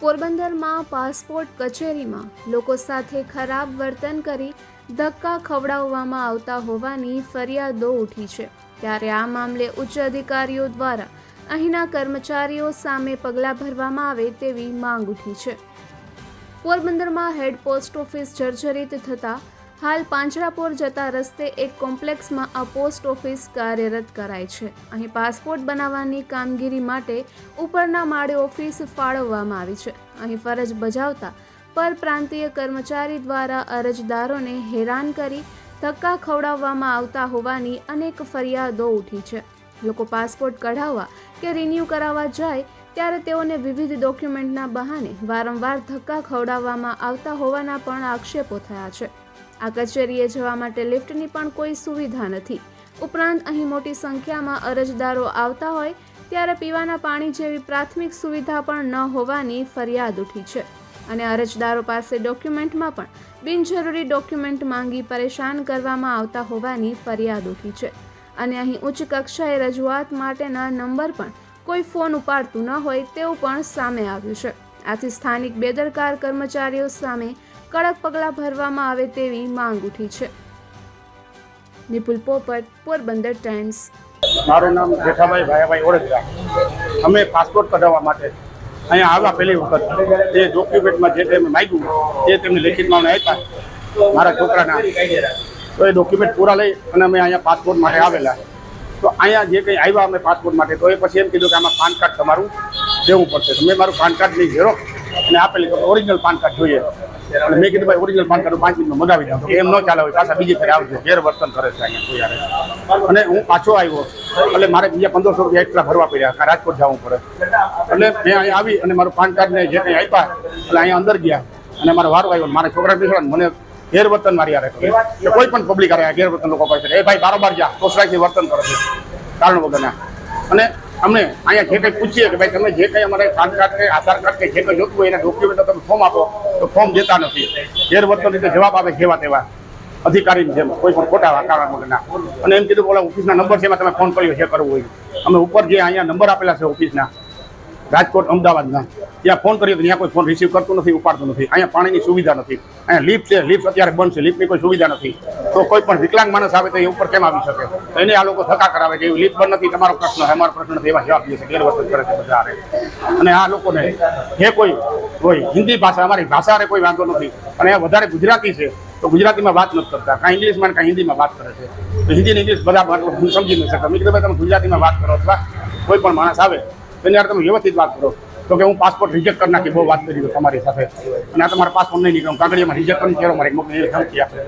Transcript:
પોરબંદરમાં પાસપોર્ટ કચેરીમાં લોકો સાથે ખરાબ વર્તન કરી ધક્કા ખવડાવવામાં આવતા હોવાની ફરિયાદો ઉઠી છે. ત્યારે આ મામલે ઉચ્ચ અધિકારીઓ દ્વારા અહીંના કર્મચારીઓ સામે પગલાં ભરવામાં આવે તેવી માંગ ઉઠી છે. પોરબંદરમાં હેડ પોસ્ટ ઓફિસ જર્જરિત થતાં હાલ પાંજરાપોર જતા રસ્તે એક કોમ્પ્લેક્સમાં આ પોસ્ટ ઓફિસ કાર્યરત કરાય છે. અહીં પાસપોર્ટ બનાવવાની કામગીરી માટે ઉપરના માળે ઓફિસ ફાળવવામાં આવી છે. અહીં ફરજ બજાવતા પરપ્રાંતીય કર્મચારી દ્વારા અરજદારોને હેરાન કરી ધક્કા ખવડાવવામાં આવતા હોવાની અનેક ફરિયાદો ઉઠી છે. લોકો પાસપોર્ટ કઢાવવા કે રિન્યૂ કરાવવા જાય ત્યારે તેઓને વિવિધ ડોક્યુમેન્ટના બહાને વારંવાર ધક્કા ખવડાવવામાં આવતા હોવાના પણ આક્ષેપો થયા છે. આ કચેરીએ જવા માટે લિફ્ટની પણ કોઈ સુવિધા નથી. ઉપરાંત અહીં મોટી સંખ્યામાં અરજદારો આવતા હોય, ત્યારે પીવાના પાણી જેવી પ્રાથમિક સુવિધા પણ ન હોવાની ફરિયાદ ઉઠી છે. અને અરજદારો પાસે ડોક્યુમેન્ટમાં પણ બિનજરૂરી ડોક્યુમેન્ટ માંગી પરેશાન કરવામાં આવતા હોવાની ફરિયાદ ઉઠી છે. અને અહીં ઉચ્ચ કક્ષાએ રજૂઆત માટેના નંબર પણ કોઈ ફોન ઉપાડતું ન હોય તેવું પણ સામે આવ્યું છે. આથી સ્થાનિક બેદરકાર કર્મચારીઓ સામે કડક પગલાં ભરવામાં આવે તેવી માંગ ઉઠી છે. નિપુલ પોપટ, પોરબંદર ટાઈમ્સ. મારું નામ જેઠાભાઈ ભાયાભાઈ ઓળખરા અમે પાસપોર્ટ કઢાવવા માટે અહીંયા આવ્યા પહેલી વખત. એ ડોક્યુમેન્ટમાં જે તેમને માગ્યું એ તેમને લેખિતમાં આપ્યા, મારા છોકરાના. તો એ ડોક્યુમેન્ટ પૂરા લઈ અને અમે અહીંયા પાસપોર્ટ માટે આવેલા. તો અહીંયા જે કંઈ આવ્યા અમે પાસપોર્ટ માટે, તો એ પછી એમ કીધું કે આમાં પાન કાર્ડ તમારું દેવું પડશે. તો મેં મારું પાન કાર્ડની ઝેરોક્ષ અને આપેલી તો ઓરિજિનલ પાન કાર્ડ જોઈએ. મેં કીધું, ભાઈ ઓરિજિનલ પાન કાર્ડ પાંચ મિનિટમાં મગાવી દઉં. એમ ન ચાલે હોય પાછા બીજી ફેર આવજો. ગેરવર્તન કરે છે અહીંયા કોઈ અને હું પાછો આવ્યો, એટલે મારે બીજા પંદરસો રૂપિયા એક્સ્ટ્રા ભરવા પડ્યા રાજકોટ જવું પડે. એટલે મેં અહીંયા આવી અને મારું પાન કાર્ડને જે કંઈ આપ્યા, એટલે અહીંયા અંદર ગયા. અને મારો વારો આવ્યો મારા છોકરા બેસવા મને ગેરવર્તન મારી યારે કરે. કોઈ પણ પબ્લિક આ ગેરવર્તન લોકો છે, એ ભાઈ, બારોબાર જા કોસરાથી વર્તન કરે છે. કારણ વગરના. અને અમને અહીંયા જે કંઈ પૂછીએ કે ભાઈ તમે જે કંઈ અમારે પાન કાર્ડ કે આધાર કાર્ડ કે જે કંઈ જોતું હોય એના ડોક્યુમેન્ટ તમે ફોર્મ આપો, તો ફોર્મ દેતા નથી. ગેરવર્તન રીતે જવાબ આપે જેવા તેવા અધિકારીની જેમ, કોઈ પણ ખોટા કારણ વગરના. અને એમ કીધું બોલા ઓફિસના નંબર છે એમાં તમે ફોન કર્યો છે કરવું હોય. અમે ઉપર જે અહીંયા નંબર આપેલા છે ઓફિસના રાજકોટ અમદાવાદના ત્યાં ફોન કર્યો તો ત્યાં કોઈ ફોન રિસીવ કરતું નથી, ઉપાડતું નથી. અહીંયા પાણીની સુવિધા નથી. અહીંયા લિફ્ટ છે લિફ્ટ અત્યારે બંધ છે લિફ્ટની કોઈ સુવિધા નથી. તો કોઈ પણ વિકલાંગ માણસ આવે તો એ ઉપર કેમ આવી શકે? તો એને આ લોકો થકા કરાવે કે લિફ્ટ બંધ નથી. તમારો પ્રશ્ન છે અમારો પ્રશ્ન નથી એવા જવાબ દે છે ગેરવર્તન કરે છે બધા. અને આ લોકોને જે કોઈ કોઈ હિન્દી ભાષા, અમારી ભાષા હારે કોઈ વાંધો નથી. અને વધારે ગુજરાતી છે, તો ગુજરાતીમાં વાત નથી કરતા. કાંઈ ઇંગ્લિશમાં કાંઈ હિન્દીમાં વાત કરે છે. તો હિન્દી ઇંગ્લિશ બધા હું સમજી નથી શકતા. મેં ભાઈ તમે ગુજરાતીમાં વાત કરો અથવા કોઈ પણ માણસ આવે તેની યાર તમે વ્યવસ્થિત વાત કરો. તો કે હું પાસપોર્ટ રિજેક્ટ કરી નાખી, બહુ વાત કરી તમારી સાથે. અને આ તમારા પાસપોર્ટ નહીં નીકળ્યો કાગળિયામાં રિજેક્ટ કરીને ચહેરો મારી મોકલી ધમકી આપે.